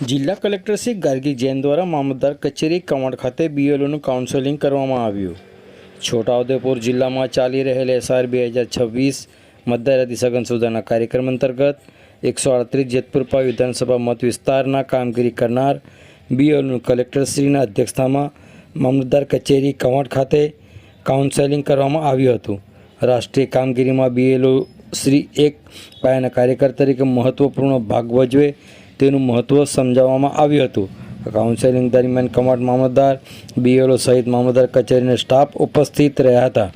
જિલ્લા કલેક્ટર શ્રી ગાર્ગી જૈન દ્વારા મામલતદાર કચેરી કવાંટ ખાતે બીએલઓનું કાઉન્સેલિંગ કરવામાં આવ્યું. છોટાઉદેપુર જિલ્લામાં ચાલી રહેલ એસઆર બે હજાર છવ્વીસ મતદાર યાદી સઘન સુધારના કાર્યક્રમ અંતર્ગત એકસો અડત્રીસ જેતપુરપા વિધાનસભા મત વિસ્તારના કામગીરી કરનાર બીએલઓનું કલેક્ટરશ્રીના અધ્યક્ષતામાં મામલતદાર કચેરી કવાંટ ખાતે કાઉન્સેલિંગ કરવામાં આવ્યું હતું. રાષ્ટ્રીય કામગીરીમાં બીએલઓ શ્રી એક પાયાના કાર્યકર તરીકે મહત્વપૂર્ણ ભાગ ભજવે તેનું મહત્ત્વ સમજાવવામાં આવ્યું હતું. કાઉન્સેલિંગ દરમિયાન કમાટ મામલતદાર બીએલઓ સહિત મામલતદાર કચેરીના સ્ટાફ ઉપસ્થિત રહ્યા હતા.